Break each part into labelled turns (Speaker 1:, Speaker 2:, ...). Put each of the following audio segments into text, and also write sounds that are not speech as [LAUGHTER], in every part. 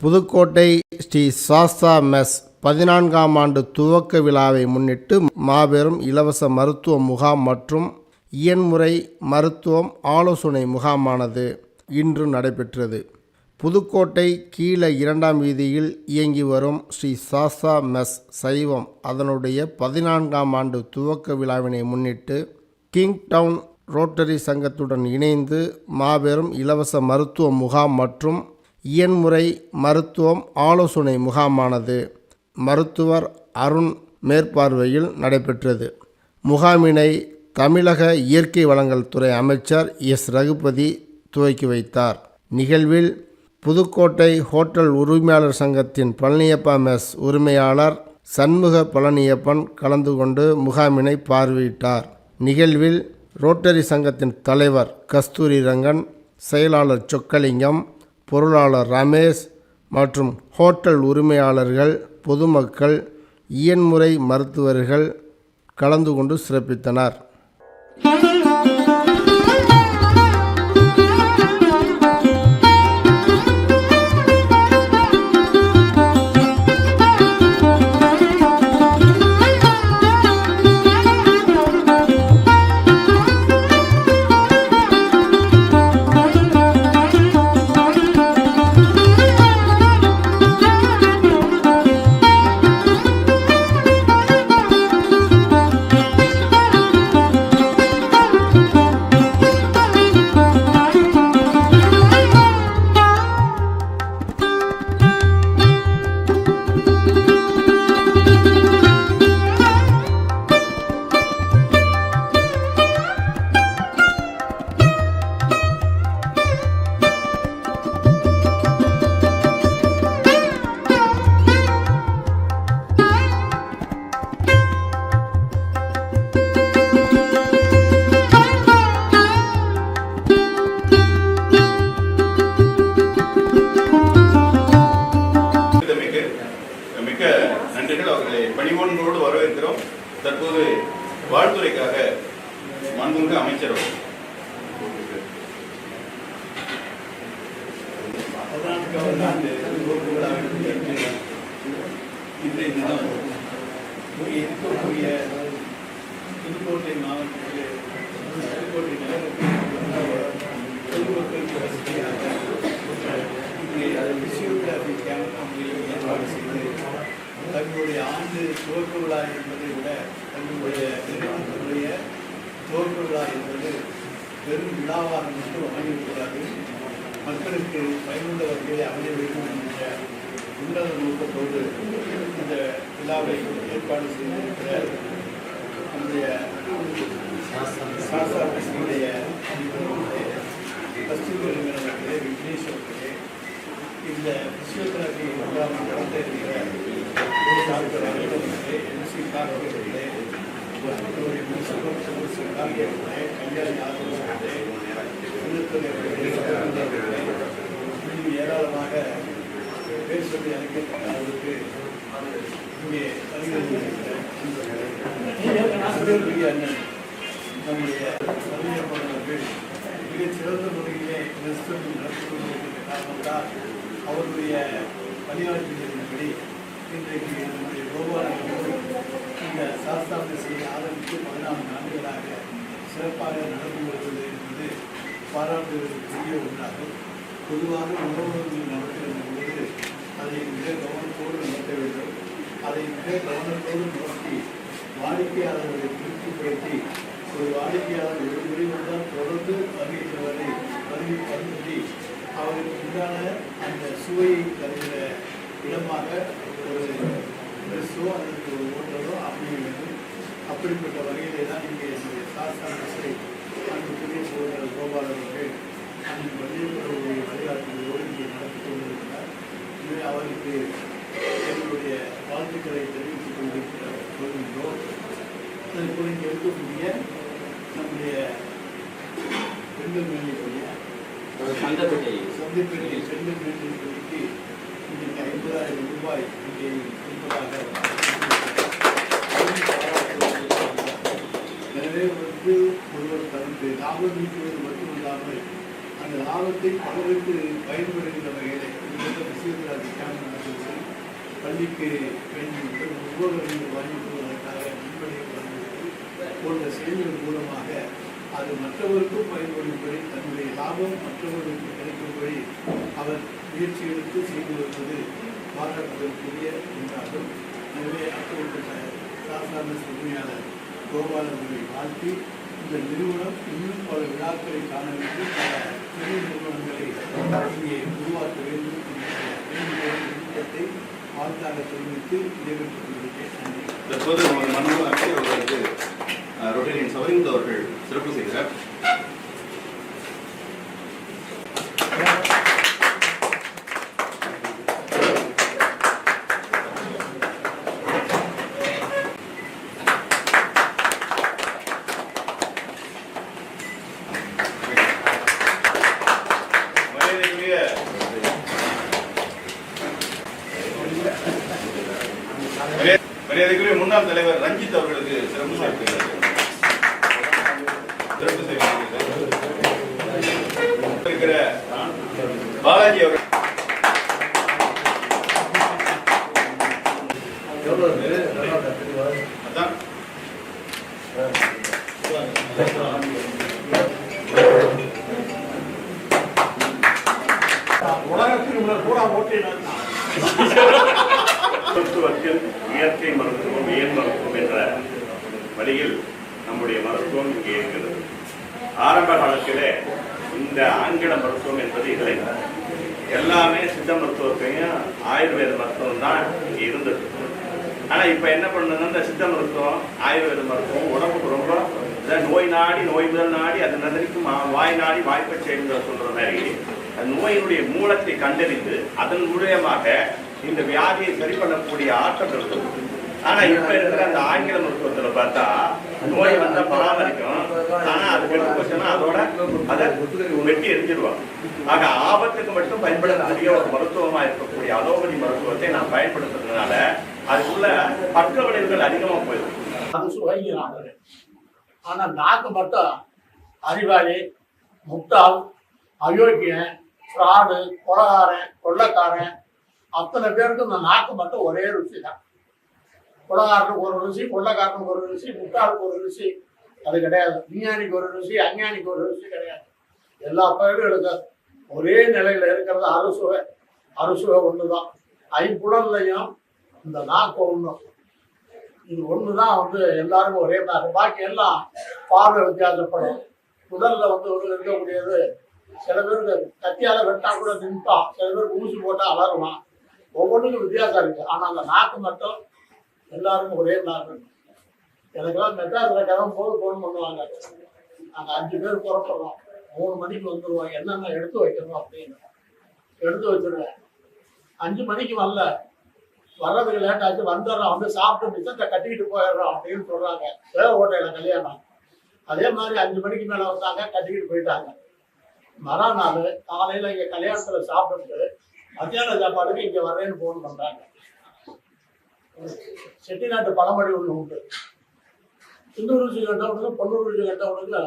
Speaker 1: Pudukkottai Sri Sastha mess பதினான்காம் ஆண்டு துவக்க விழாவை முன்னிட்டு மாபெரும் இலவச மருத்துவ முகாம் மற்றும் இயன்முறை மருத்துவம் ஆலோசனை முகாமானது இன்று நடைபெற்றது. புதுக்கோட்டை கீழே இரண்டாம் வீதியில் இயங்கி வரும் ஸ்ரீ சாஸ்தா மெஸ் சைவம் அதனுடைய பதினான்காம் ஆண்டு துவக்க விழாவினை முன்னிட்டு கிங் டவுன் ரோட்டரி சங்கத்துடன் இணைந்து மாபெரும் இலவச மருத்துவ முகாம் மற்றும் இயன்முறை மருத்துவம் ஆலோசனை முகாமானது மருத்துவர் அருண் மேற்பார்வையில் நடைபெற்றது. முகாமினை தமிழக இயற்கை வளங்கள் துறை அமைச்சர் எஸ். ரகுபதி துவக்கி வைத்தார். நிகழ்வில் புதுக்கோட்டை ஹோட்டல் உரிமையாளர் சங்கத்தின் பழனியப்பா மெஸ் உரிமையாளர் சண்முக பழனியப்பன் கலந்து கொண்டு முகாமினை பார்வையிட்டார். நிகழ்வில் ரோட்டரி சங்கத்தின் தலைவர் கஸ்தூரி ரங்கன் செயலாளர் சொக்கலிங்கம் பொருளாளர் ரமேஷ் மற்றும் ஹோட்டல் உரிமையாளர்கள் பொதுமக்கள் இயன்முறை மருத்துவர்கள் கலந்து கொண்டு சிறப்பித்தனர்.
Speaker 2: புதுக்கோட்டை மாவட்டத்தில் புதுக்கோட்டை பொதுமக்களுக்கு வசதியாக இங்கே பிசியோகிராபி கேம்ப் ஏற்பாடு செய்து தங்களுடைய ஆண்டு துவக்க விழா என்பதை விட தங்களுடைய நிறுவனத்தினுடைய துவக்க விழா என்பது வெறும் விழாவாக மட்டும் அமையக்கூடாது மக்களுக்கு பயனுள்ள வகையில் அமைய வேண்டும் என்ற உன்னத நோக்கத்தோடு இந்த விழாவை ஏற்பாடு செய்திருக்கிற நம்முடைய சாஸ்தா கட்சியுடைய கஸ்தூரி அவர்களே விக்னேஷ் இந்த பிசியோதெரபி முகாம் நடத்த இருக்கிற டாக்டர் அவர்களே எம்சி கார்கே அவர்களே முனிசிபல் கமிஷனர் கல்யாணி இன்னும் ஏராளமாக பேர் சொல்லி அனுப்பி அவருக்கு இங்கே வருகிற நம்முடைய அறிஞர்கள் மிகச் சிறந்த முறையிலே நெஸ்டம் நடத்தி கொண்டிருக்கின்ற காரணத்தால் அவருடைய பணியாற்றியதன்படி இன்றைக்கு நம்முடைய கோபாலன் இந்த சாஸ்தாந்த செய்ய ஆரம்பித்து பதினான்கு ஆண்டுகளாக சிறப்பாக நடந்து வருவது என்பது பாராட்டுவதற்குரிய ஒன்றாகும். பொதுவாக உணவகங்கள் நடத்துகின்ற பொழுது அதை மிக கவனத்தோடு நடத்த வேண்டும். அதை மிக கவனத்தோடு வாடிக்கையாளர்களை திருப்திப்படுத்தி ஒரு வாடிக்கையாளர் ஒரு முறை வந்தால் தொடர்ந்து வருகின்றவரை வருகை பருந்தி அவருக்கு உண்டான அந்த சுவையை தருகிற இடமாக ஒரு ட்ரெஸ்ஸோ அல்லது ஒரு ஓட்டலோ அமைய வேண்டும். அப்படிப்பட்ட வகையிலே தான் இங்கே என்னுடைய சாஸ்திர அன்புக்குரிய சோதரர் கோபால் அவர்கள். அந்த வழிபடுவதை வழிகாட்டுவதோடு இங்கே நடத்தி கொண்டிருக்கிறார். இது அவருக்கு எங்களுடைய வாழ்த்துக்களை தெரிவித்துக் கொள்கின்றோம். அதற்கு இங்கே இருக்கக்கூடிய நம்முடைய பெண்கள் மேல்நிலைப்பள்ளி
Speaker 3: சந்தப்பேட்டை
Speaker 2: சந்தைப்பள்ளி பெண்கள் மேல்நிலைப்பள்ளிக்கு இன்னைக்கு ஐம்பதாயிரம் ரூபாய் இங்கே கொடுப்பதாக எனவே வந்து ஒருவர் தனது லாபம் ஈட்டுவது மட்டுமில்லாமல் அந்த லாபத்தை பலருக்கு பயன்படுகின்ற வகையில் கேம்ப் நடந்தது சரி பள்ளிக்கு வேண்டிய ஒவ்வொரு வாங்கி கொடுவதற்காக வழங்குவது போன்ற செயல்கள் மூலமாக அது மற்றவருக்கும் பயன்படும்படி தன்னுடைய லாபம் மற்றவர்களுக்கு கிடைக்கும்படி அவர் முயற்சி எடுத்து செய்து வருவது பாராட்டுதற்குரிய என்றாலும் எனவே அப்பொழுது சாதாரண உரிமையாளர் கோபாலர்களை வாழ்த்தி இந்த நிறுவனம் இன்னும் பல விழாக்களை காண வேண்டும் பல பெரிய நிறுவனங்களை இங்கே உருவாக்க வேண்டும் என்ற வேண்டுகோள் விருப்பத்தை தெரிவித்து விடைபெற்றுக் கொள்கிறேன் நன்றி
Speaker 4: தற்போது நமது மனு அவர்களுக்கு அஹ், ரொட்டேரியன் சவரிந்த் அவர்கள் சிறப்பு செய்கிறார் மரியாதைக்குரிய மரியா- மரியாதைக்குரிய முன்னாள் தலைவர் ரஞ்சித் அவர்களுக்கு சிறப்பு சேர்க்கிறார் சிறப்பு சேர்க்கிறார் இருக்கிற பாலாஜி அவர்கள் அதான்
Speaker 5: மருத்துவத்தில் இயற்கை மருத்துவம் இயல் மருத்துவம் என்ற வழியில் நம்முடைய மருத்துவம் இங்கே இருக்கிறது ஆரம்ப காலத்திலே இந்த ஆங்கில மருத்துவம் என்பது இல்லை எல்லாமே சித்த மருத்துவத்தையும் ஆயுர்வேத மருத்துவம் தான் இங்கே இருந்தது ஆனா இப்ப என்ன பண்ணணும்னா இந்த சித்த மருத்துவம் ஆயுர்வேத மருத்துவம் உடம்புக்கு ரொம்ப நோய் நாடி நோய் முதல் நாடி அது நதரிக்கும் வாய் நாடி வாய்ப்பை செய்யுங்க சொல்ற மாதிரி அந்த நோயினுடைய மூலத்தை கண்டறிந்து அதன் மூலியமாக இந்த வியாதியை சரி பண்ணக்கூடிய ஆற்றல் இருக்கும் ஆனா இப்ப இருக்கிற அந்த ஆங்கில மருத்துவத்துல பார்த்தா நோய் வந்தா பராமரிக்கும். ஆனா அது கெட்டு போச்சுன்னா அதோட அதை வெட்டி எரிஞ்சிருவாங்க. ஆக ஆபத்துக்கு மட்டும் பயன்படக்கூடிய ஒரு மருத்துவமா இருக்கக்கூடிய அலோபதி மருத்துவத்தை நான் பயன்படுத்துறதுனால அதுக்குள்ள பக்க விளைவுகள் அதிகமா போயிடும்.
Speaker 6: அது சுவைங்கிறாங்க ஆனா நாக்கு மட்டும் அறிவாளி முட்டாள் அயோக்கியன் ஃப்ராடு கொலகாரன் கொள்ளக்காரன். அத்தனை பேருக்கு இந்த நாக்கு மட்டும் ஒரே ருசி தான். கொலகாரனுக்கு ஒரு ருசி கொள்ளக்காரனுக்கு ஒரு ருசி முட்டாளுக்கு ஒரு ருசி. அது கிடையாது. விஞ்ஞானிக்கு ஒரு ருசி அஞ்ஞானிக்கு ஒரு ருசி கிடையாது. எல்லா பயிர்களுக்கு ஒரே நிலையில இருக்கிறது அறுசுவை. அறுசுவை தான் ஐம்புலன்லையும் இந்த நாக்கு ஒண்ணும் இது ஒண்ணுதான் வந்து எல்லாருக்கும் ஒரே நாக்கு பாக்கி எல்லாம் பார்வை வித்தியாசப்படும். முதல்ல வந்து ஒரு இருக்கக்கூடியது சில பேருக்கு கத்தியால வெட்டா கூட நின்றுட்டான் சில பேருக்கு ஊசி போட்டா அலறுவான். ஒவ்வொன்றுக்கும் வித்தியாசம் இருக்கு. ஆனா அந்த நாக்கு மட்டும் எல்லாருக்கும் ஒரே நாக்கு எனக்கெல்லாம் மெட்ராஸ்ல கிளம்பும் போது போன் பண்ணுவாங்க. நாங்க அஞ்சு பேர் புறப்படுறோம். மூணு மணிக்கு வந்துடுவாங்க என்னென்ன எடுத்து வைக்கணும் அப்படின்னு. எடுத்து வச்சிருவேன். அஞ்சு மணிக்கு வரல. வர்றதுக்கு லேட் ஆச்சு வந்துடுறோம். வந்து சாப்பிட்டு மிச்சத்தை கட்டிக்கிட்டு போயிடுறோம் அப்படின்னு சொல்றாங்க. வேற ஓட்டையில கல்யாணம். அதே மாதிரி அஞ்சு மணிக்கு மேல வந்தாங்க கட்டிக்கிட்டு போயிட்டாங்க. மறுநாள் காலையில இங்க கல்யாணத்துல சாப்பிட்டுட்டு மத்தியான சாப்பாடுக்கு இங்க வர்றேன்னு போன் பண்றாங்க. செட்டிநாட்டு பழமொழி ஒண்ணு உண்டு. சிந்து ருசி கண்டவனுக்கு பொண்ணு ருசி கண்டவனுக்கு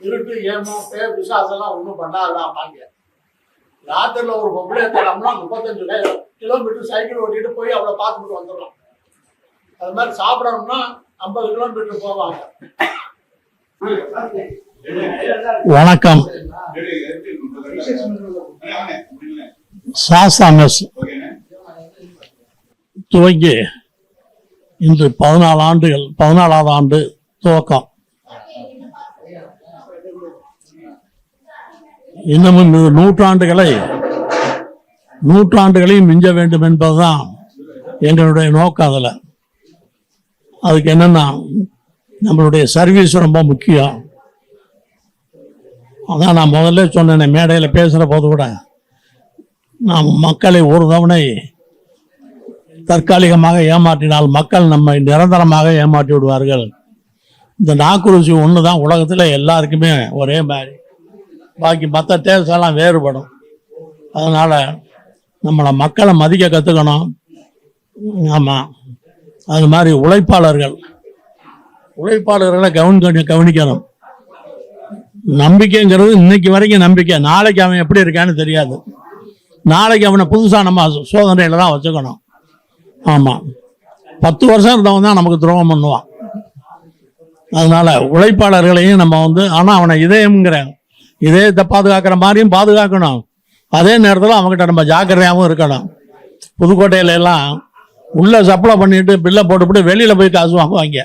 Speaker 6: இருட்டு ஏமோ பே பிசாசெல்லாம் ஒன்றும் பண்ணாதாமாங்க ராத்திரில ஒரு பொம்பளை தரம்னா முப்பத்தஞ்சு பேர் கிலோமீட்டர் சைக்கிள் ஓட்டிட்டு போய் அவளை பார்த்துட்டு வந்துடலாம். அது மாதிரி சாப்பிடணும்னா ஐம்பது கிலோமீட்டர் போவாங்க.
Speaker 7: வணக்கம். சாசா துவங்கி இன்று பதினாலு ஆண்டுகள் பதினாலாவது ஆண்டு துவக்கம். இன்னமும் நூற்றாண்டுகளை நூற்றாண்டுகளையும் மிஞ்ச வேண்டும் என்பதுதான் எங்களுடைய நோக்கம் அதில். அதுக்கு என்னென்னா நம்மளுடைய சர்வீஸ் ரொம்ப முக்கியம். அதான் நான் முதல்ல சொன்னேனே மேடையில் பேசுகிற போது கூட நாம் மக்களை ஒரு தவணை தற்காலிகமாக ஏமாற்றினால் மக்கள் நம்மை நிரந்தரமாக ஏமாற்றி விடுவார்கள். இந்த நாக்குருசி ஒன்று தான் உலகத்தில் எல்லாருக்குமே ஒரே மாதிரி. பாக்கி மற்ற டேஸ்ட் எல்லாம் வேறுபடும். அதனால் நம்மளை மக்களை மதிக்க கற்றுக்கணும் ஆமாம் அது மாதிரி உழைப்பாளர்கள். உழைப்பாளர்களை கவனி கவனிக்கணும். நம்பிக்கைங்கிறது இன்னைக்கு வரைக்கும் நம்பிக்கை. நாளைக்கு அவன் எப்படி இருக்கான்னு தெரியாது.
Speaker 6: நாளைக்கு அவனை புதுசாக நம்ம சோதனையில் தான் வச்சுக்கணும். ஆமாம் பத்து வருஷம் இருந்தவன் தான் நமக்கு துரோகம் பண்ணுவான். அதனால உழைப்பாளர்களையும் நம்ம வந்து ஆனால் அவனை இதயம்ங்கிற இதயத்தை பாதுகாக்கிற மாதிரியும் பாதுகாக்கணும். அதே நேரத்தில் அவங்ககிட்ட நம்ம ஜாக்கிரதையாகவும் இருக்கணும். புதுக்கோட்டையில எல்லாம் உள்ள சப்ளை பண்ணிட்டு பில்லை போட்டுவிட்டு வெளியில் போய் காசு வாங்குவாங்க.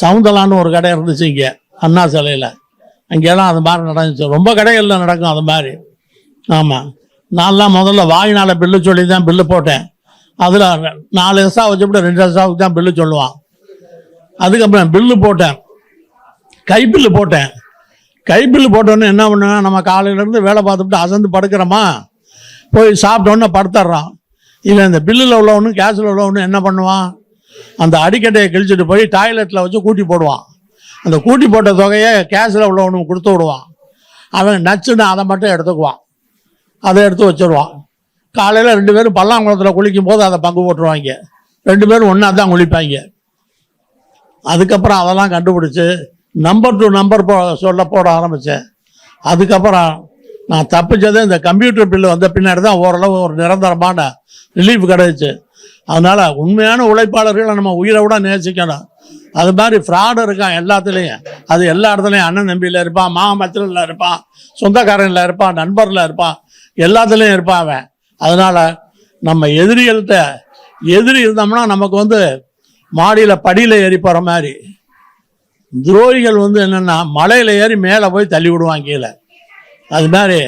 Speaker 6: சவுந்தலான்னு ஒரு கடை இருந்துச்சு இங்கே அண்ணா சிலையில். அங்கெல்லாம் அது மாதிரி நடந்துச்சு. ரொம்ப கடைகளில் நடக்கும் அது மாதிரி. ஆமாம் நான்லாம் முதல்ல வாயினால் பில்லு சொல்லி தான் பில்லு போட்டேன். அதில் நாலு எஸ்ஸா வச்சுவிட்டு ரெண்டு எஸ்ஸாவுக்கு தான் பில்லு சொல்லுவான். அதுக்கப்புறம் பில்லு போட்டேன். கைப்பில்லு போட்டேன். கைப்பில் போட்டோன்னே என்ன பண்ணுவேன் நம்ம காலையிலேருந்து வேலை பார்த்துட்டு அசந்து படுக்கிறோமா? போய் சாப்பிட்டோன்னே படுத்துட்றான் இல்லை இந்த பில்லில் உள்ளவனு கேஸில் உள்ளவனு என்ன பண்ணுவான்? அந்த அடிக்கட்டையை கிழிச்சிட்டு போய் டாய்லெட்டில் வச்சு கூட்டி போடுவான். அந்த கூட்டி போட்ட தொகையை கேஸில் உள்ளவனுக்கு கொடுத்து விடுவான். அவன் நச்சுன்னு அதை மட்டும் எடுத்துக்குவான். அதை எடுத்து வச்சுருவான். காலையில் ரெண்டு பேரும் பல்லாங்குளத்தில் குளிக்கும் போது அதை பங்கு போட்டுருவாங்க. ரெண்டு பேரும் ஒன்றா தான் குளிப்பாங்க. அதுக்கப்புறம் அதெல்லாம் கண்டுபிடிச்சி நம்பர் டு நம்பர் போ சொல்ல போட ஆரம்பித்தேன் அதுக்கப்புறம் நான் தப்பிச்சதே இந்த கம்ப்யூட்டர் பில்லு வந்த பின்னாடி தான் ஓரளவு ஒரு நிரந்தரமான ரிலீஃப் கிடைச்சி. அதனால் உண்மையான உழைப்பாளர்களை நம்ம உயிரை விட நேசிக்கணும். அது மாதிரி ஃப்ராடு இருக்கான் எல்லாத்துலேயும். அது எல்லா இடத்துலையும் அண்ணன் நம்பியில் இருப்பான் மாமத்திரில் இருப்பான் சொந்தக்காரனில் இருப்பான் நண்பரில் இருப்பான் எல்லாத்துலேயும் இருப்பான் அவன். அதனால் நம்ம எதிரிகள்கிட்ட எதிரி இருந்தோம்னா நமக்கு வந்து மாடியில் படியில் ஏறி போகிற மாதிரி. துரோகிகள் வந்து என்னென்னா மலையில் ஏறி மேலே போய் தள்ளி விடுவாங்க கீழே. அது மாதிரி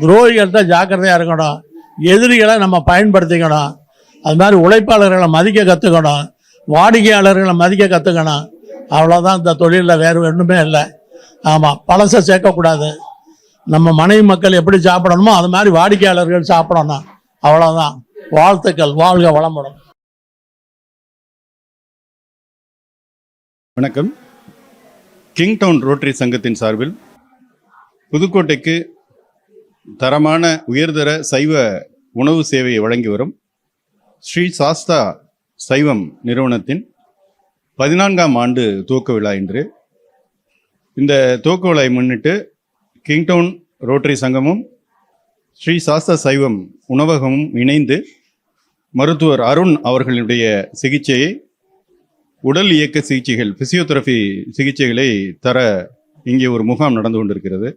Speaker 6: துரோகிகள்கிட்ட ஜாக்கிரதையாக இருக்கணும். எதிரிகளை நம்ம பயன்படுத்திக்கணும். அது மாதிரி உழைப்பாளர்களை மதிக்க கற்றுக்கணும் வாடிக்கையாளர்களை மதிக்க கற்றுக்கணும் அவ்வளோதான் இந்த தொழிலில் வேறு ஒன்றுமே இல்லை. ஆமாம் பழசை சேர்க்கக்கூடாது. நம்ம மனைவி மக்கள் எப்படி சாப்பிடணுமோ அது மாதிரி வாடிக்கையாளர்கள் சாப்பிடணும். அவ்வளோதான் வாழ்த்துக்கள். வாழ்க வளமுடன்.
Speaker 4: வணக்கம். கிங்டவுன் ரோட்டரி சங்கத்தின் சார்பில் புதுக்கோட்டைக்கு தரமான உயர்தர சைவ உணவு சேவையை வழங்கி வரும் ஸ்ரீ சாஸ்தா சைவம் நிறுவனத்தின் பதினான்காம் ஆண்டு துவக்க விழா இன்று. இந்த துவக்க விழாவை முன்னிட்டு கிங்டவுன் ரோட்டரி சங்கமும் ஸ்ரீ சாஸ்தா சைவம் உணவகமும் இணைந்து மருத்துவர் அருண் அவர்களுடைய சிகிச்சையை உடல் இயக்க சிகிச்சைகள் பிசியோதெரபி சிகிச்சைகளை தர இங்கே ஒரு முகாம் நடந்து கொண்டிருக்கிறது.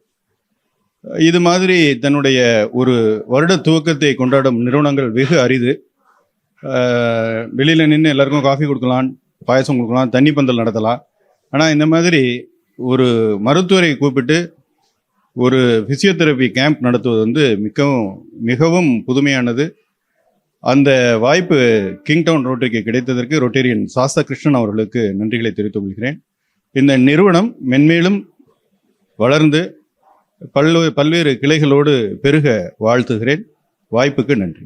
Speaker 4: இது மாதிரி தன்னுடைய ஒரு வருட துவக்கத்தை கொண்டாடும் நிறுவனங்கள் வெகு அரிது. வெளியில் நின்று எல்லாருக்கும் காஃபி கொடுக்கலாம் பாயசம் கொடுக்கலாம் தண்ணி பந்தல் நடத்தலாம். ஆனால் இந்த மாதிரி ஒரு மருத்துவரை கூப்பிட்டு ஒரு ஃபிசியோதெரபி கேம்ப் நடத்துவது வந்து மிகவும் மிகவும் புதுமையானது. அந்த வாய்ப்பு கிங்டவுன் ரோட்டரிக்கு கிடைத்ததற்கு ரொட்டேரியன் சாஸ்தா கிருஷ்ணன் அவர்களுக்கு நன்றிகளை தெரிவித்துக் கொள்கிறேன். இந்த நிறுவனம் மென்மேலும் வளர்ந்து பல்வே பல்வேறு கிளைகளோடு பெருக வாழ்த்துகிறேன். வாய்ப்புக்கு நன்றி.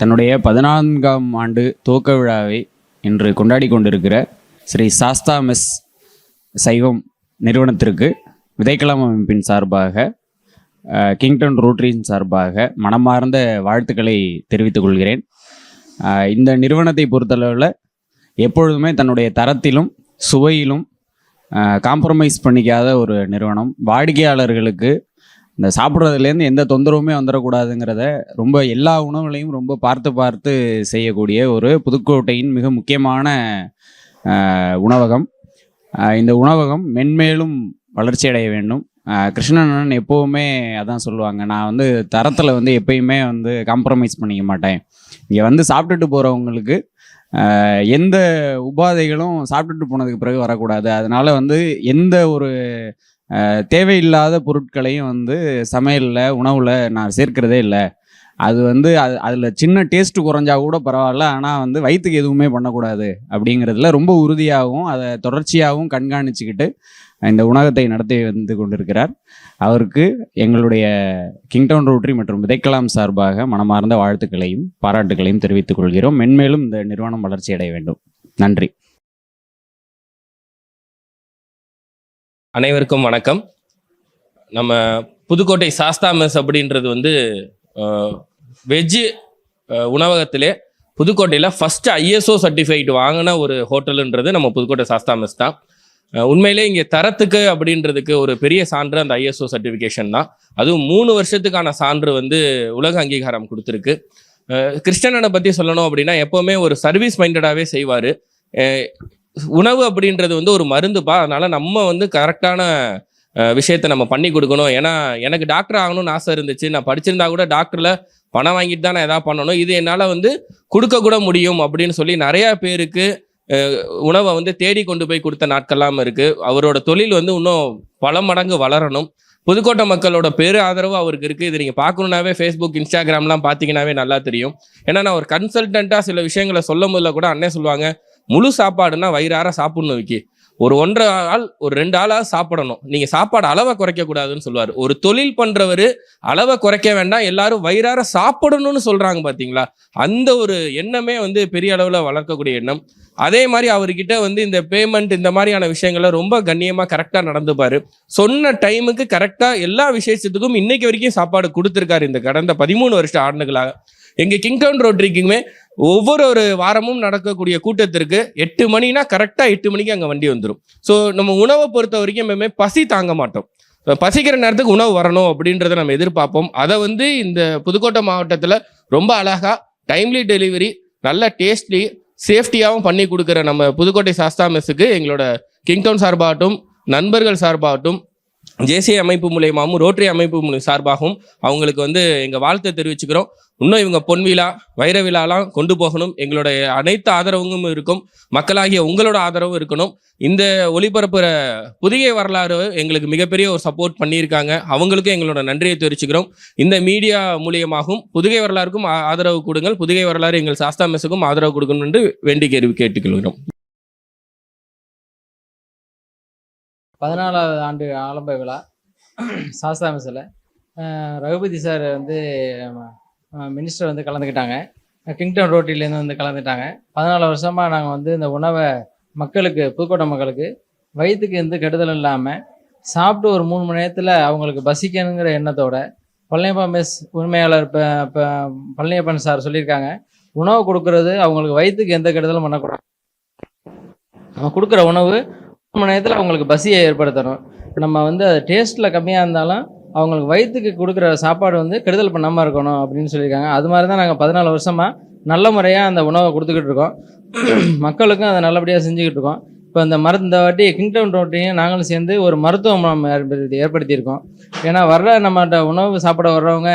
Speaker 3: தன்னுடைய பதினான்காம் ஆண்டு துவக்க விழாவை இன்று கொண்டாடி கொண்டிருக்கிற ஸ்ரீ சாஸ்தா மெஸ் சைவம் நிறுவனத்திற்கு விதைக்கலாம் அமைப்பின் சார்பாக? கிங்டன் ரோட்டரியின் சார்பாக மனமார்ந்த வாழ்த்துக்களை தெரிவித்துக் கொள்கிறேன். இந்த நிறுவனத்தை பொறுத்தளவில் எப்பொழுதுமே தன்னுடைய தரத்திலும் சுவையிலும் காம்ப்ரமைஸ் பண்ணிக்காத ஒரு நிறுவனம். வாடிக்கையாளர்களுக்கு இந்த சாப்பிட்றதுலேருந்து எந்த தொந்தரவுமே வந்துடக்கூடாதுங்கிறத ரொம்ப எல்லா உணவுகளையும் ரொம்ப பார்த்து பார்த்து செய்யக்கூடிய ஒரு புதுக்கோட்டையின் மிக முக்கியமான உணவகம். இந்த உணவகம் மென்மேலும் வளர்ச்சி அடைய வேண்டும் கிருஷ்ணன் எப்போவுமே அதான் சொல்லுவாங்க. நான் வந்து தரத்தில் வந்து எப்பயுமே வந்து காம்ப்ரமைஸ் பண்ணிக்க மாட்டேன். இங்கே வந்து சாப்பிட்டுட்டு போகிறவங்களுக்கு எந்த உபாதைகளும் சாப்பிட்டுட்டு போனதுக்கு பிறகு வரக்கூடாது. அதனால் வந்து எந்த ஒரு தேவையில்லாத பொருட்களையும் வந்து சமையலில் உணவில் நான் சேர்க்கிறதே இல்லை. அது வந்து அது அதில் சின்ன டேஸ்ட் குறைஞ்சா கூட பரவாயில்ல. ஆனால் வந்து வயிற்றுக்கு எதுவுமே பண்ணக்கூடாது. அப்படிங்கிறதுல ரொம்ப உறுதியாகவும் அதை தொடர்ச்சியாகவும் கண்காணிச்சுக்கிட்டு இந்த உணவகத்தை நடத்தி வந்து கொண்டிருக்கிறார். அவருக்கு எங்களுடைய கிங்டவுன் ரோட்டரி மற்றும் விதைக்கலாம் சார்பாக மனமார்ந்த வாழ்த்துக்களையும் பாராட்டுகளையும் தெரிவித்துக் கொள்கிறோம். மென்மேலும் இந்த நிறுவனம் வளர்ச்சி அடைய வேண்டும். நன்றி.
Speaker 8: அனைவருக்கும் வணக்கம். நம்ம புதுக்கோட்டை சாஸ்தா மெஸ் அப்படின்றது வந்து வெஜ்ஜு உணவகத்திலே புதுக்கோட்டையில் ஃபஸ்ட்டு ஐஎஸ்ஓ சர்டிஃபைட் வாங்கின ஒரு ஹோட்டலுன்றது நம்ம புதுக்கோட்டை சாஸ்தா மெஸ் தான். உண்மையிலே இங்கே தரத்துக்கு அப்படின்றதுக்கு ஒரு பெரிய சான்று அந்த ஐஎஸ்ஓ சர்டிஃபிகேஷன் தான். அதுவும் மூணு வருஷத்துக்கான சான்று வந்து உலக அங்கீகாரம் கொடுத்துருக்கு. அஹ் கிருஷ்ணனை பற்றி சொல்லணும் அப்படின்னா எப்போவுமே ஒரு சர்வீஸ் மைண்டடாகவே செய்வார். உணவு அப்படின்றது வந்து ஒரு மருந்துப்பா. அதனால் நம்ம வந்து கரெக்டான விஷயத்த நம்ம பண்ணி கொடுக்கணும். ஏன்னா எனக்கு டாக்டர் ஆகணும்னு ஆசை இருந்துச்சு. நான் படிச்சிருந்தா கூட டாக்டரில் பணம் வாங்கிட்டு தான் நான் எதாவது பண்ணணும். இது என்னால் வந்து கொடுக்க கூட முடியும் அப்படின்னு சொல்லி நிறையா பேருக்கு உணவை வந்து தேடி கொண்டு போய் கொடுத்த நாட்கள்லாம் இருக்கு. அவரோட தொழில் வந்து இன்னும் பல மடங்கு வளரணும். புதுக்கோட்டை மக்களோட பெரு ஆதரவு அவருக்கு இருக்கு. இது நீங்க பார்க்கணுன்னாவே ஃபேஸ்புக் இன்ஸ்டாகிராம்லாம் பார்த்தீங்கன்னாவே நல்லா தெரியும். ஏன்னா நான் ஒரு கன்சல்டண்ட்டாக சில விஷயங்களை சொல்லும் போதுல கூட அண்ணே சொல்லுவாங்க முழு சாப்பாடுனா வயிறார சாப்பிடணும் விக்கி. ஒரு ஒன்றரை ஆள் ஒரு ரெண்டு ஆளாக சாப்பிடணும். நீங்க சாப்பாடு அளவை குறைக்க கூடாதுன்னு சொல்லுவார். ஒரு தொழில் பண்றவர் அளவை குறைக்க வேண்டாம். எல்லாரும் வயிறார சாப்பிடணும்னு சொல்றாங்க பாத்தீங்களா? அந்த ஒரு எண்ணமே வந்து பெரிய அளவில் வளர்க்கக்கூடிய எண்ணம். அதே மாதிரி அவர்கிட்ட வந்து இந்த பேமெண்ட் இந்த மாதிரியான விஷயங்களை ரொம்ப கண்ணியமாக கரெக்டாக நடந்துப்பார். சொன்ன டைமுக்கு கரெக்டாக எல்லா விசேஷத்துக்கும் இன்னைக்கு வரைக்கும் சாப்பாடு கொடுத்துருக்காரு இந்த கடந்த பதிமூணு வருஷம் ஆண்டுகளாக. எங்கள் கிங்டவுன் ரோட்ரிக்குமே ஒவ்வொரு ஒரு வாரமும் நடக்கக்கூடிய கூட்டத்திற்கு எட்டு மணினா கரெக்டாக எட்டு மணிக்கு அங்கே வண்டி வந்துடும் ஸோ நம்ம உணவை பொறுத்த வரைக்கும் எப்பவுமே பசி தாங்க மாட்டோம். பசிக்கிற நேரத்துக்கு உணவு வரணும் அப்படின்றத நம்ம எதிர்பார்ப்போம். அதை வந்து இந்த புதுக்கோட்டை மாவட்டத்தில் ரொம்ப அழகா டைம்லி டெலிவரி நல்ல டேஸ்ட்லி சேஃப்டியாகவும் பண்ணி கொடுக்குற நம்ம புதுக்கோட்டை சாஸ்தா மெஸ்ஸுக்கு எங்களோட கிங்டவுன் சார்பாகட்டும் நண்பர்கள் சார்பாகட்டும் ஜேசிய அமைப்பு மூலியமாகவும் ரோட்டரி அமைப்பு மூலியம் சார்பாகவும் அவங்களுக்கு வந்து எங்கள் வாழ்த்தை தெரிவிச்சுக்கிறோம். இன்னும் இவங்க பொன் விழா வைர விழாலாம் கொண்டு போகணும். எங்களுடைய அனைத்து ஆதரவும் இருக்கும். மக்களாகிய உங்களோட ஆதரவும் இருக்கணும். இந்த ஒளிபரப்புற புதிய வரலாறு எங்களுக்கு மிகப்பெரிய ஒரு சப்போர்ட் பண்ணியிருக்காங்க. அவங்களுக்கும் எங்களோட நன்றியை தெரிவிச்சுக்கிறோம். இந்த மீடியா மூலியமாகவும் புதுகை வரலாறுக்கும் ஆதரவு கொடுங்கள். புதுகை வரலாறு எங்கள் சாஸ்தா மெஸ்ஸுக்கும் ஆதரவு கொடுக்கணும் என்று வேண்டி கேள்வி கேட்டுக்கொள்கிறோம்.
Speaker 9: பதினாலாவது ஆண்டு ஆலம்ப விழா சாஸ்தா ரகுபதி சார் வந்து மினிஸ்டர் வந்து கலந்துக்கிட்டாங்க. கிங்டன் ரோட்டிலேருந்து வந்து கலந்துட்டாங்க. பதினாலு வருஷமாக நாங்கள் வந்து இந்த உணவை மக்களுக்கு புதுக்கோட்டை மக்களுக்கு வயிற்றுக்கு எந்த கெடுதலும் இல்லாமல் சாப்பிட்டு ஒரு மூணு மணி நேரத்தில் அவங்களுக்கு பசிக்கணுங்கிற எண்ணத்தோட பழனியப்பா மிஸ் உரிமையாளர் இப்போ இப்போ பழனியப்பன் சார் சொல்லியிருக்காங்க. உணவு கொடுக்கறது அவங்களுக்கு வயிற்றுக்கு எந்த கெடுதலும் பண்ணக்கூடாது. நம்ம கொடுக்குற உணவு நேரத்தில் அவங்களுக்கு பசியை ஏற்படுத்தணும். இப்போ நம்ம வந்து அது டேஸ்ட்டில் கம்மியாக இருந்தாலும் அவங்களுக்கு வயிற்றுக்கு கொடுக்குற சாப்பாடு வந்து கெடுதல் பண்ணாமல் இருக்கணும் அப்படின்னு சொல்லியிருக்காங்க. அது மாதிரி தான் நாங்கள் பதினாலு வருஷமாக நல்ல முறையாக அந்த உணவை கொடுத்துக்கிட்டு இருக்கோம். மக்களுக்கும் அதை நல்லபடியாக செஞ்சுக்கிட்டு இருக்கோம். இப்போ இந்த மருந்து இந்த வாட்டி கிங்டவுன் ரோட்டையும் நாங்களும் சேர்ந்து ஒரு மருத்துவம் ஏற்படுத்தியிருக்கோம். ஏன்னா வர்ற நம்மகிட்ட உணவு சாப்பிட வர்றவங்க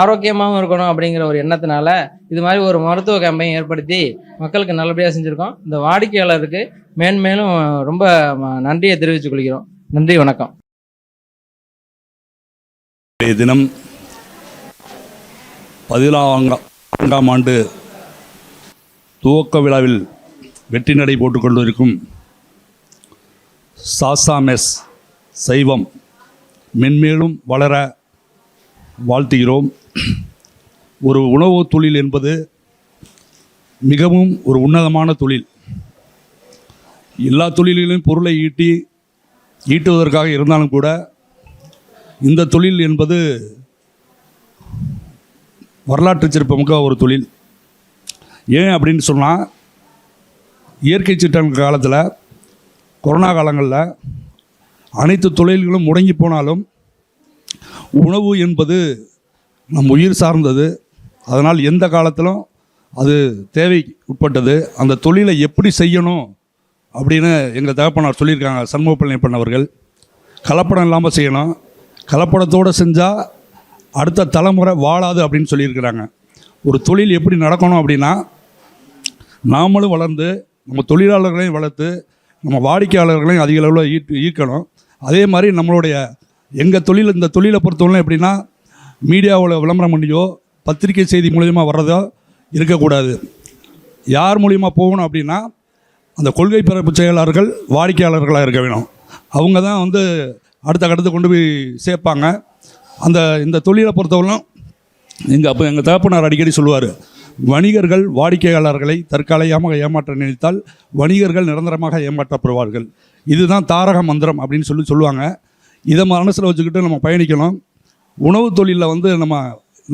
Speaker 9: ஆரோக்கியமாகவும் இருக்கணும் அப்படிங்கிற ஒரு எண்ணத்தினால இது மாதிரி ஒரு மருத்துவ கேம்பையும் ஏற்படுத்தி மக்களுக்கு நல்லபடியாக செஞ்சுருக்கோம். இந்த வாடிக்கையாளருக்கு மேன்மேலும் ரொம்ப நன்றியை தெரிவித்துக் கொள்கிறோம். நன்றி வணக்கம்.
Speaker 10: தினம் பதினான்காம் ஆண்டு துவக்க விழாவில் வெற்றி நடை போட்டுக்கொண்டிருக்கும் சாசாமெஸ் சைவம் மென்மேலும் வளர வாழ்த்துகிறோம். ஒரு உணவு தொழில் என்பது மிகவும் ஒரு உன்னதமான தொழில். எல்லா தொழில்களிலும் பொருளை ஈட்டி ஈட்டுவதற்காக இருந்தாலும் கூட இந்த தொழில் என்பது வரலாற்று சிறப்புமிக்க ஒரு தொழில். ஏன் அப்படின்னு சொன்னால் இயற்கை சீற்றம் காலத்தில் கொரோனா காலங்களில் அனைத்து தொழில்களும் முடங்கி போனாலும் உணவு என்பது நம் உயிர் சார்ந்தது. அதனால் எந்த காலத்திலும் அது தேவை உட்பட்டது அந்த தொழிலை எப்படி செய்யணும் அப்படின்னு எங்கள் தகப்பனார் சொல்லியிருக்காங்க சண்முகப்பள்ளி பண்ணவர்கள் கலப்படம் இல்லாமல் செய்யணும். கலப்படத்தோடு செஞ்சால் அடுத்த தலைமுறை வாழாது அப்படின்னு சொல்லியிருக்கிறாங்க. ஒரு தொழில் எப்படி நடக்கணும் அப்படின்னா நாமளும் வளர்ந்து நம்ம தொழிலாளர்களையும் வளர்த்து நம்ம வாடிக்கையாளர்களையும் அதிக அளவில் ஈர்த்து ஈர்க்கணும். அதே மாதிரி நம்மளுடைய எங்கள் தொழில் இந்த தொழிலை பொறுத்தவரை எப்படின்னா மீடியாவில் விளம்பரம் பண்ணியோ பத்திரிகை செய்தி மூலயமா வர்றதோ இருக்கக்கூடாது. யார் மூலியமாக போகணும் அப்படின்னா அந்த கொள்கை பிறப்பு செயலாளர்கள் வாடிக்கையாளர்களாக இருக்க வேணும். அவங்க தான் வந்து அடுத்த கட்டத்தை கொண்டு போய் சேர்ப்பாங்க. அந்த இந்த தொழிலை பொறுத்தவரையும் எங்கள் அப்போ எங்கள் தகப்பனார் அடிக்கடி சொல்லுவார் வணிகர்கள் வாடிக்கையாளர்களை தற்காலிகமாக ஏமாற்ற நினைத்தால் வணிகர்கள் நிரந்தரமாக ஏமாற்றப்படுவார்கள். இதுதான் தாரக மந்திரம் அப்படின்னு சொல்லி சொல்லுவாங்க. இதை மனசில் வச்சுக்கிட்டு நம்ம பயணிக்கணும். உணவு தொழிலில் வந்து நம்ம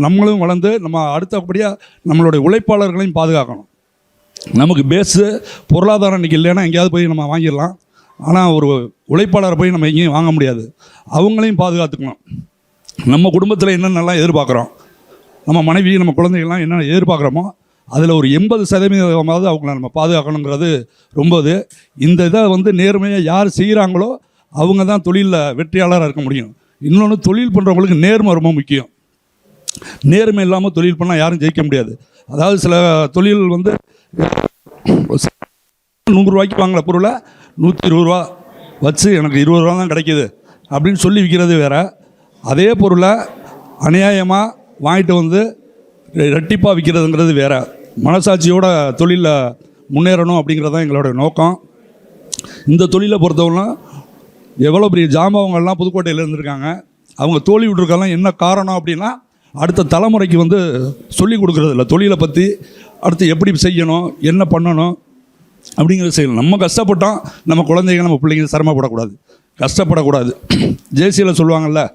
Speaker 10: நம்மளும் வளர்ந்து நம்ம அடுத்தபடியாக நம்மளுடைய உழைப்பாளர்களையும் பாதுகாக்கணும். நமக்கு பேஸு பொருளாதாரம் இன்றைக்கி இல்லைன்னா எங்கேயாவது போய் நம்ம வாங்கிடலாம். ஆனால் ஒரு உழைப்பாளரை போய் நம்ம எங்கேயும் வாங்க முடியாது. அவங்களையும் பாதுகாத்துக்கணும். நம்ம குடும்பத்தில் என்னென்னலாம் எதிர்பார்க்குறோம்? நம்ம மனைவி நம்ம குழந்தைகள்லாம் என்னென்ன எதிர்பார்க்குறோமோ அதில் ஒரு எண்பது சதவீதமாவது அவங்கள நம்ம பாதுகாக்கணுங்கிறது ரொம்ப இது இந்த இதை வந்து நேர்மையாக யார் செய்கிறாங்களோ அவங்க தான் தொழிலில் வெற்றியாளராக இருக்க முடியும். இன்னொன்று தொழில் பண்ணுறவங்களுக்கு நேர்மை ரொம்ப முக்கியம். நேர்மை இல்லாமல் தொழில் பண்ணால் யாரும் ஜெயிக்க முடியாது. அதாவது சில தொழில் வந்து நூறுரூவாய்க்கு வாங்கின பொருளை நூற்றி இருபது ரூபா வச்சு எனக்கு இருபது ரூபா தான் கிடைக்கிது அப்படின்னு சொல்லி விற்கிறது வேற. அதே பொருளை அநியாயமாக வாங்கிட்டு வந்து ரெட்டிப்பாக விற்கிறதுங்கிறது வேற. மனசாட்சியோட தொழிலில் முன்னேறணும் அப்படிங்கிறது தான் எங்களோட நோக்கம். இந்த தொழிலை பொறுத்தவரைலாம் எவ்வளோ பெரிய ஜாம்பவங்கள்லாம் புதுக்கோட்டையில் இருந்திருக்காங்க. அவங்க தோல்வி விட்டுருக்கெல்லாம் என்ன காரணம் அப்படின்னா அடுத்த தலைமுறைக்கு வந்து சொல்லி கொடுக்குறதில்ல. தொழிலை பற்றி அடுத்து எப்படி செய்யணும் என்ன பண்ணணும் அப்படிங்கிறத செய்யணும் நம்ம கஷ்டப்பட்டோம் நம்ம குழந்தைங்க நம்ம பிள்ளைங்க சிரமப்படக்கூடாது. கஷ்டப்படக்கூடாது. [CLEARS THROAT] ஜேசியில் சொல்லுவாங்கள்ல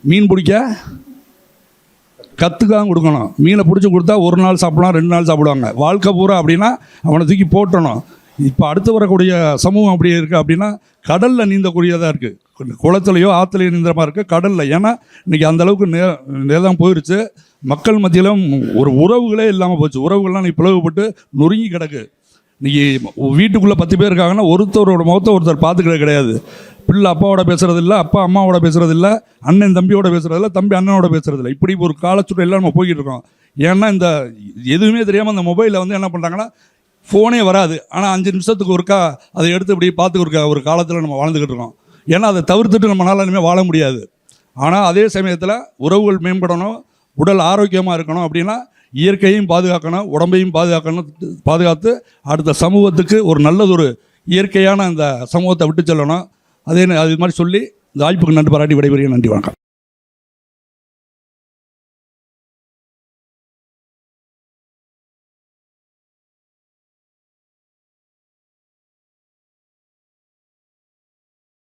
Speaker 10: மீன் பிடிக்க கற்றுக்காக கொடுக்கணும். மீனை பிடிச்சி கொடுத்தா ஒரு நாள் சாப்பிடலாம் ரெண்டு நாள் சாப்பிடுவாங்க. வாழ்க்கை பூரா அப்படின்னா அவனை தூக்கி போட்டணும். இப்போ அடுத்து வரக்கூடிய சமூகம் அப்படி இருக்குது அப்படின்னா கடலில் நீந்தக்கூடியதாக இருக்குது குளத்துலையோ ஆற்றுலையோ நீந்துற மாதிரி இருக்குது கடலில். ஏன்னா இன்றைக்கி அந்த அளவுக்கு நே நேரம் போயிடுச்சு மக்கள் மத்தியிலும் ஒரு உறவுகளே இல்லாமல் போச்சு. உறவுகள்லாம் நீ பிளவுபட்டு நொறுங்கி கிடக்கு. இன்றைக்கி வீட்டுக்குள்ளே பத்து பேர் இருக்காங்கன்னா ஒருத்தரோட முகத்தை ஒருத்தர் பார்த்துக்கிறது கிடையாது. பிள்ளை அப்பாவோட பேசுகிறது இல்லை அப்பா அம்மாவோட பேசுகிறது இல்லை அண்ணன் தம்பியோட பேசுகிறது இல்லை தம்பி அண்ணனோட பேசுகிறது இல்லை. இப்படி ஒரு காலச்சுற்றில் நம்ம போய்கிட்டு இருக்கோம். ஏன்னா இந்த எதுவுமே தெரியாமல் அந்த மொபைலில் வந்து என்ன பண்ணுறாங்கன்னா ஃபோனே வராது. ஆனால் அஞ்சு நிமிஷத்துக்கு ஒருக்கா அதை எடுத்து இப்படி பார்த்து இருக்க ஒரு காலத்தில் நம்ம வாழ்ந்துக்கிட்டு இருக்கோம். ஏன்னா அதை தவிர்த்துட்டு நம்மளால் இனிமேல் வாழ முடியாது. ஆனால் அதே சமயத்தில் உறவுகள் மேம்படணும் உடல் ஆரோக்கியமாக இருக்கணும் அப்படின்னா இயற்கையும் பாதுகாக்கணும் உடம்பையும் பாதுகாக்கணும் பாதுகாத்து அடுத்த சமூகத்துக்கு ஒரு நல்லதொரு இயற்கையான அந்த சமூகத்தை விட்டு செல்லணும். அதே அது மாதிரி சொல்லி இந்த வாய்ப்புக்கு நன்றி பாராட்டி விடைபெறுகிறேன். நன்றி வணக்கம்.